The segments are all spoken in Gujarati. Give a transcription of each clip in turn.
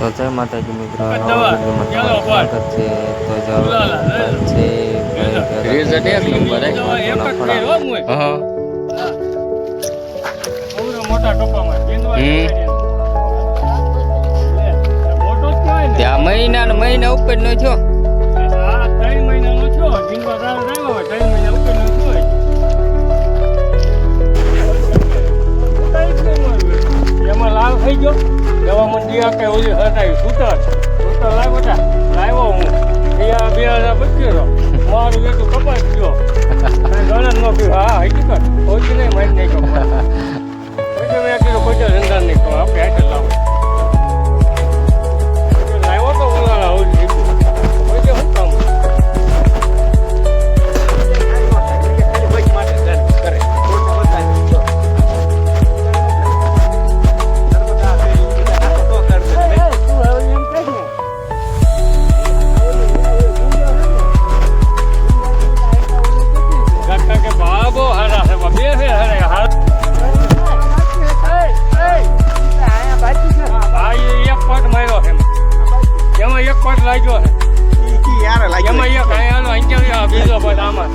તો જય માતાજી મિત્રો છે તો ચાલો તમારું ભાઈ. સ્વાગત છે. તો જો મહિના લઈ છો છે આ ઓલી હટાવી લાવ્યો હું. અહીંયા બે હજાર પચીસો મારું એટલું કપાસ ગયો કાંઈ ગણ જ ન હા, હકીકત. કોઈ નહીં, મારી નહીં. કહું પછી મેં કીધું કોઈ ધંધા નહીં કહું એમાં એક પટ લાગ્યો. છે એમાં એક આયાનો આ બીજો પટ આમાં.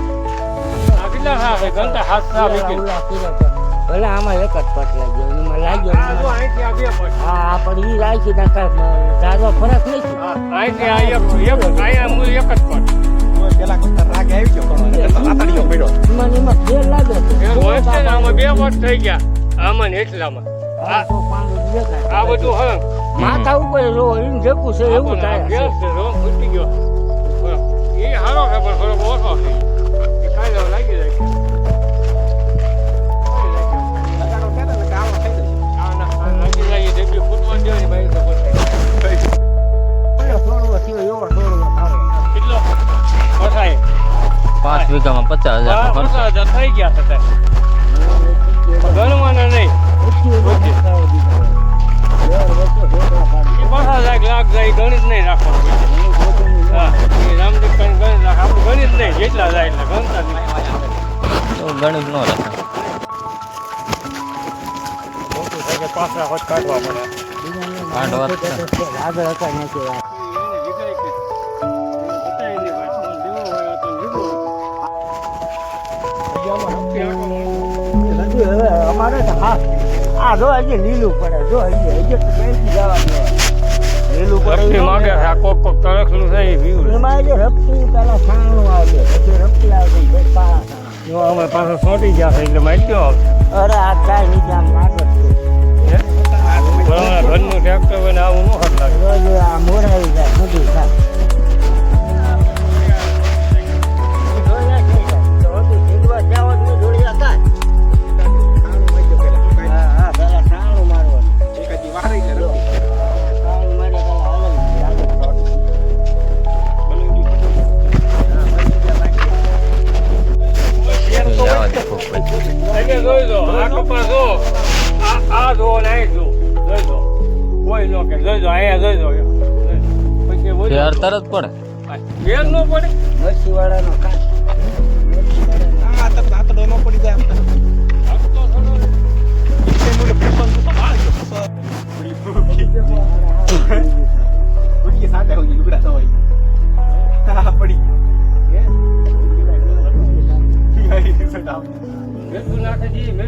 આ કેટલા હા છે ઘંટા હાથ સા વીકી ભલે આમાં એક જ પટ લાગ્યો એમાં લાગ્યો આ જો અહીંથી આ બે પટ હા પણ ઈ રાખી નકર દાદો ફરક નહીં હા, અહીંથી આ એક એક આયા મૂળ એક જ પટ. એમાં ને એમાં ફેર લાગે છે. એ હોય છે ને આમાં બે વર્ષ થઈ ગયા. આમાં ને એટલામાં. આ તો દેખાય. આ બધું હં. માથા ઉપર રો એમ જેવું છે એવું થાય ગેસ છે. રોગ ફૂટી ગયો. એ સારો છે પણ થોડોક ઓછો છે. એ કાંઈ ના લાગી જાય છે. ના, ના, આ લાગી જાય એ નહીં જેટલા જાય એટલે ગણતા નહીં ગણિત ન કે પાછા હોત કાઢવા પડે છે. આગળ હતા નથી અમારે તો હા આ જો હજી લીલું પડે જો હજી હજી જવાનું લીલું પડે માગે છે આ કોક કોક તરખલું છે એ વીવડે. એમાં જે રપટી પેલા છાણું આવે પછી રપટી આવે પછી કાળા જો અમે પાછો સોંટી ગયા છે એટલે માહિતી આવે અરે આ કાંઈ નીચે આમ લાગે છે. ઘરનું ટ્રેક્ટર હોય ને આવું ન હાથ લાગે. આ મોરાઈ જાય બધું થાય. આ કપાસ જો આ આ જો ને અહીં જો. જોઈ જો કોઈ નો કે જોઈ જો અહીંયા જોઈ જો પછી. ફેર તરત પડે. ફેર ન પડે. મરચીવાળાનો કાચ. આ તો થોડો મીઠું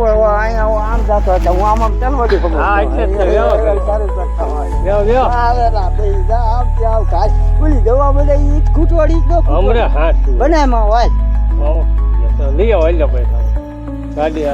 આમ જતો હતો હું આમ આમ કેમ વળી ખબર હા, એટલે જ તો વ્યવહાર. તારું કરતા હોય. લ્યો, લ્યો. આવેલા ભાઈ જા આમ ત્યાં ઘાસ ઓલી દવા મળે જ ખૂટવાડી ખૂટવાડી. હમણાં હાથ જુઓ. બનાયમાં હોય લઈ આવો, ગાડી.